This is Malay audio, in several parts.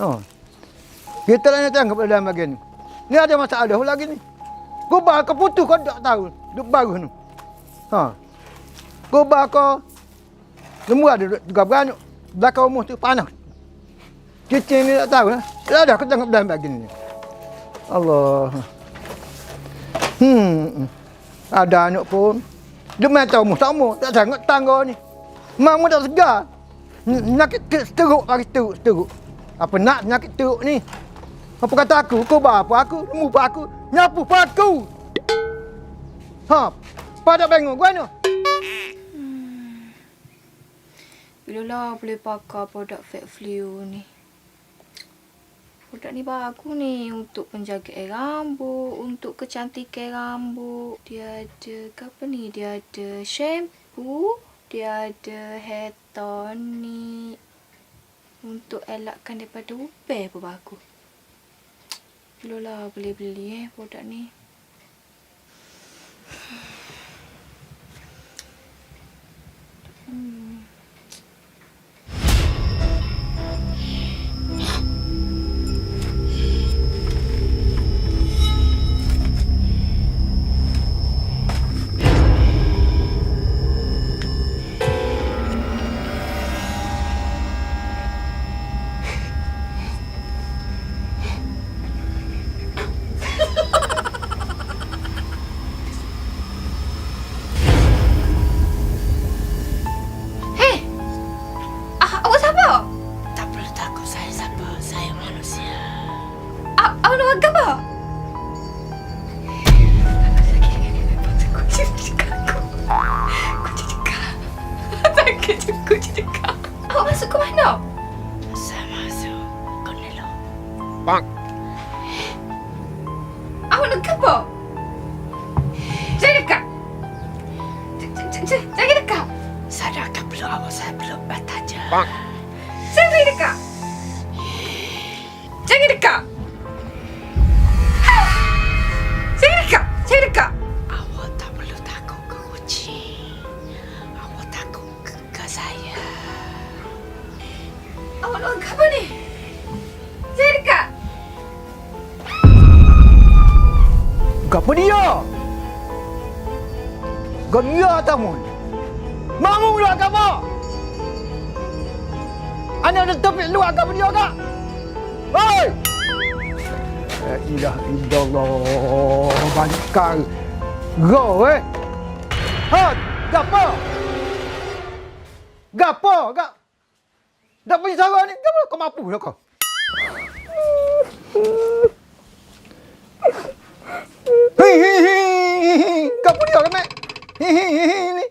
Ha. Kita lah nak tengok pada dalam bagian ni. Ni ada masalah lagi ni. Kau bah kau putus kau tak tahu. Duk baru ni. Ha. Kau bah kau semua ada juga beranak. Belakang rumah tu panas. Kicin ni tak tahu lah. Tak ada aku tengok dalam bagian ni. Allah. Hmm. Ada anak pun. Dia main tahu tak rumah. Tak sangat tangga ni. Mak tak segar. N- Nyakit ke- teruk lagi teruk teruk. Apa nak nyakit teruk ni? Apa kata aku? Kau bah apa aku? Lemu apa aku? Nyapu apa aku? Ha. Pada bengok gua ni. Bilalah boleh pakai produk Fat Flu ni. Produk ni bagus ni untuk penjagaan rambut, untuk kecantikan rambut. Dia ada apa ni? Dia ada shampoo, dia ada hair tonic. Untuk elakkan daripada ubai pun bagus. Bilalah boleh beli eh produk ni. Hei! Kucing dekat. Awak masuk ke mana? Saya masuk Cornelo. Awak nak ke apa? Jangan dekat. Jangan dekat. Saya akan peluk awak. Saya peluk mata je. Jangan dekat. Jangan dekat. Apa dia? Kau dia tamu. Mamu lah kamu. Ana ada topik luar kamu dia kak. Hei! La ilaha illallah. Bangkal. Go eh. Ha, gapo? Gapo? Gap. Dak pergi sarah ni. Gapo kau mampu dah kau? Hei hei hei. Gapo dia kan mek? Hei hei hei ni.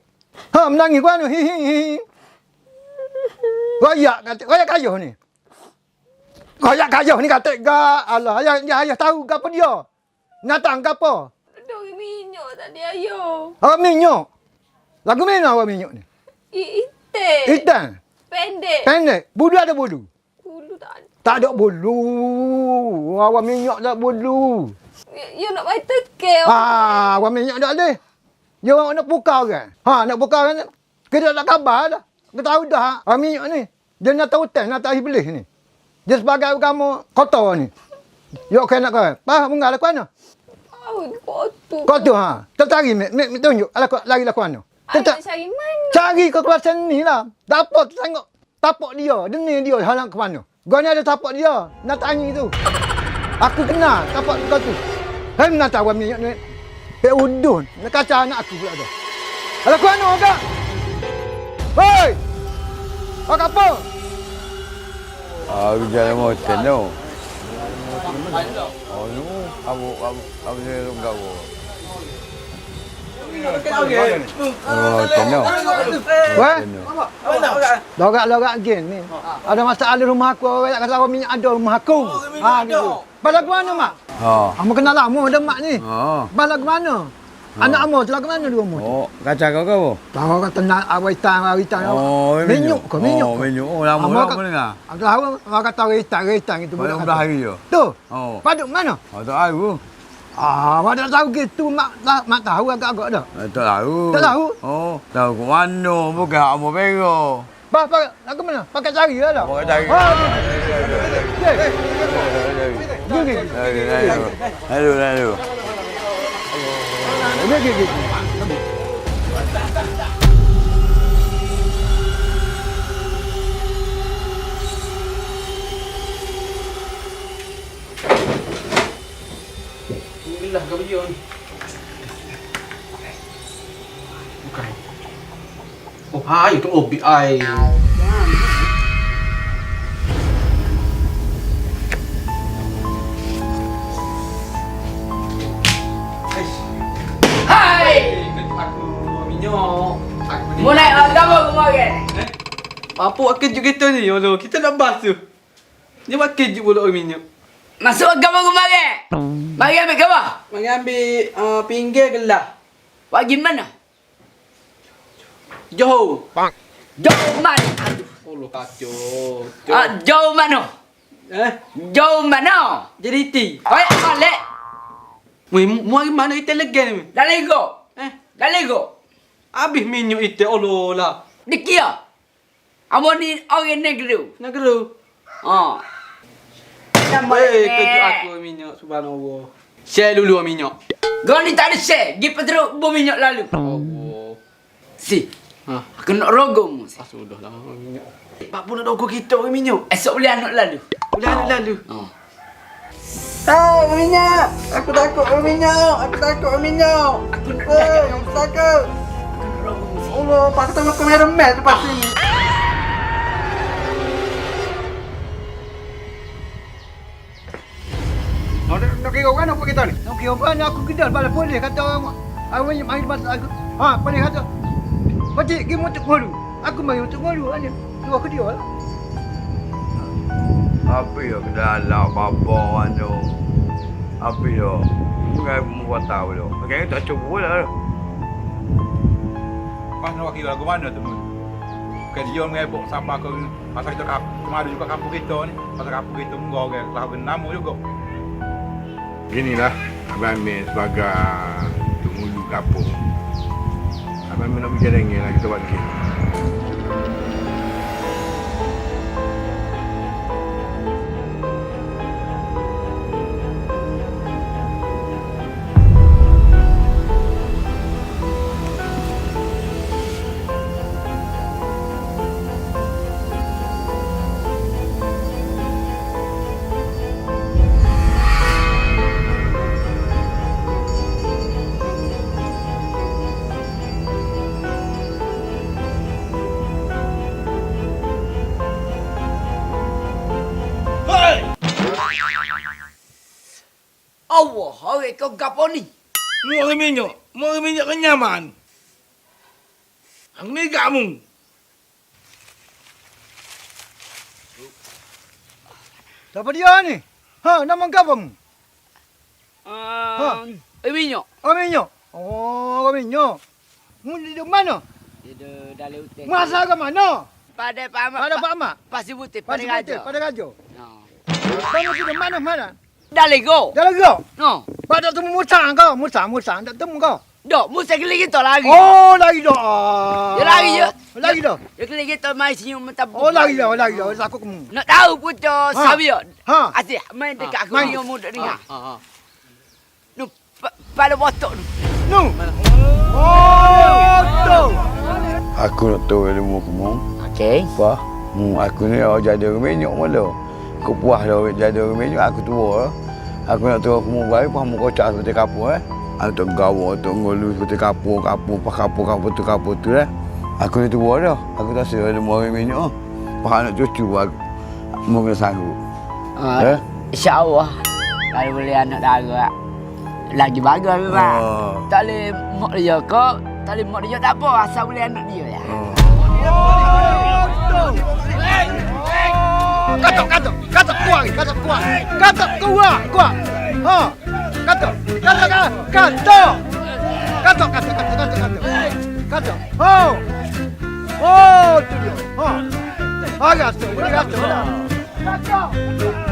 Ha, menangis kau ni. Hei hei hei. Royak kata, royak kayuh ni. Royak kayuh ni kata ga Allah, ayah ayah, tahu gapo dia. Natang gapo? Dori minyak tadi ayah. Awak minyak. Lagu mana awak minyak ni? Itik. Hitam. Pendek. Pendek. Bulu ada bulu. Bulu tak. Tak ada bulu. Awak minyak tak bulu. Ya nak main tekel. Ha, awak minyak tak ada. Dia orang nak pukau kan? Ha, nak pukau kan? Kita tak khabar dah. Kita tahu dah. Ha, minyak ni. Dia nak tahu teh, nak tahu iblis ni. Dia sebagai agama kotor ni. Yok kena kau. Pah bunga lah kuana. Oh, kotor. Kotor ha. Tertari mek mek mek tunjuk. Ala kau lari lah kuana. Ayah nak cari mana? Cari kekuasaan ni lah. Dapat tu tengok. Tapak dia. Deni dia halang ke mana. Gua ni ada tapak dia. Nak tanya tu. Aku kenal tapak kau tu. Hei nak tahu awak minyak ni. Pek udun. Nak kacau anak aku pula tu. Alah kau anu agak. Hei! Awak apa? Ah, jalan motor no. Oh, no. Abu abu abu ni lu gawo. Oh, no. Weh? Lorak-lorak gen ni. Ada masalah rumah aku. Kata awak minyak ada rumah aku. Ha, gitu. Bala ke mana, Mak? Ha. Kamu kenal lama dah Mak ni. Ha. Bala ke mana? Anak Amo telah ke mana dia umur? Oh, kaca kau kau. Tahu kata nak awitan awitan. Oh, Minyuk ke minyuk? Oh, minyuk. Oh, lama Amak lama dengar. Aku tahu orang kata awitan awitan itu. Pada belah hari je. Tu. Oh. Paduk mana? Oh, tak tahu. Ah, mak tak tahu gitu mak mak, mak tahu agak-agak dah. Eh, Tak tahu. Tak tahu? Oh, tahu ke mana bukan amo. Bah, pakai nak ke mana? Pakai cari lah. Pakai cari. Ah, Aduh, aduh. Inilah kau pergi Bukan. Oh, hai, itu OBI. buat juga kereta ni, ya Allah. Kita nak bas tu. Dia buat keju pula minyak. Masuk ke gambar rumah? Mari ambil gambar. Mari ambil uh, pinggir gelap. Bagi mana? Johor. Bang. Johor mana? Aduh. Oh, kacau. Ah, Johor. Uh, Johor mana? Eh? Johor mana? Jadi ti. Baik, balik. Mui, mui mana kita lega ni? Dah lego. Eh? Dah lego. Habis minyak itu, oh lola. Dikia. Amo ni orang negeri. Nak geru. Ah. Nama Wei, ni. kejut aku minyak subhanallah. Share dulu minyak. Kau ni tak ada share. Pergi petruk bom minyak lalu. Allah. Si. Ha, Aku nak rogong. si. ah, sudah lah minyak. Pak pun nak kita orang minyak. Esok boleh anak lalu. Boleh ada lalu. Oh. Ah, minyak. Aku takut minyak. Aku takut minyak. Aku nak Eh, aku takut. rogong. si. Allah, pak kita makan merah mel kan aku gedal bala boleh kata orang awak yang main masa aku. Ha, boleh kata. Pati pergi untuk malu. Aku main untuk malu kan. Tu aku dia lah. Apa ya ke dalam bapa orang tu? Apa ya? Bukan membuat tahu tu. Okey, tak cuba lah. Pas nak kira lagu mana tu mun? Kan dia mengebok sampai ke pasal kita kap kemarin juga kampung kita ni. Pasal kampung kita munggah ke lah nama juga. Inilah Abang Amir sebagai penghulu kampung. Abang Amir nak bicara dengan lah kita buat ni. Ikaw eh, ikaw gapon eh. Mga kaminyo, mga kaminyo kanyaman. Ang niga mong. Dapat yan eh. Ha, naman gapon. Ah, um, kaminyo. Kaminyo. Oo, kaminyo. Mundi di mana? Di dalih utek. Masa ke mana? Pada Pak Ahmad. Pada Pak Ahmad. Pasti putih, pada gajo. Pada gajo. No. Kamu di mana mana? Dalih go. Dalih go. No. Pada temu musang kau, musang musang tak temu kau. Dok, musa kali kita lagi. Oh, lagi dah. Ah. Dia lagi je. Lagi dah. Dia kali kita mai senyum mata Oh, lagi dah, lagi dah. Takut kamu. Nak tahu putus Ha. Sabia. Ha. Asyik main dekat aku main. ni muda dengar. Ha, ha. Nu pa- pada botok tu. Nu. Oh, tu. Aku nak tahu ilmu kamu. Okey. Apa? Hmm, aku ni orang jadi orang minyak mula. Aku puas dah orang jadi orang minyak, aku tua lah. Aku nak tahu kamu baik, kamu kocak seperti kapur eh. Atau gawa, atau ngolu seperti kapur, kapur, pak kapur, kapur tu, kapur tu eh. Aku ni tua dah. Aku tak rasa ilmu orang minyak. oh. Pak nak cucu aku. Mungkin sanggup. Ha. Eh? InsyaAllah. Kalau boleh anak dara. Lagi bagus memang. Oh. Tak boleh mak dia kau. Tak boleh mak dia tak apa. Asal boleh anak dia ya. Oh. Oh, tu. Katok, katok, katok kuat, katok kuat, katok kuat, kuat. Ha, katok, katok, katok, katok, katok, katok, katok, katok, katok, katok. Oh, oh, tu dia. Ha, agak tu, agak tu. Katok.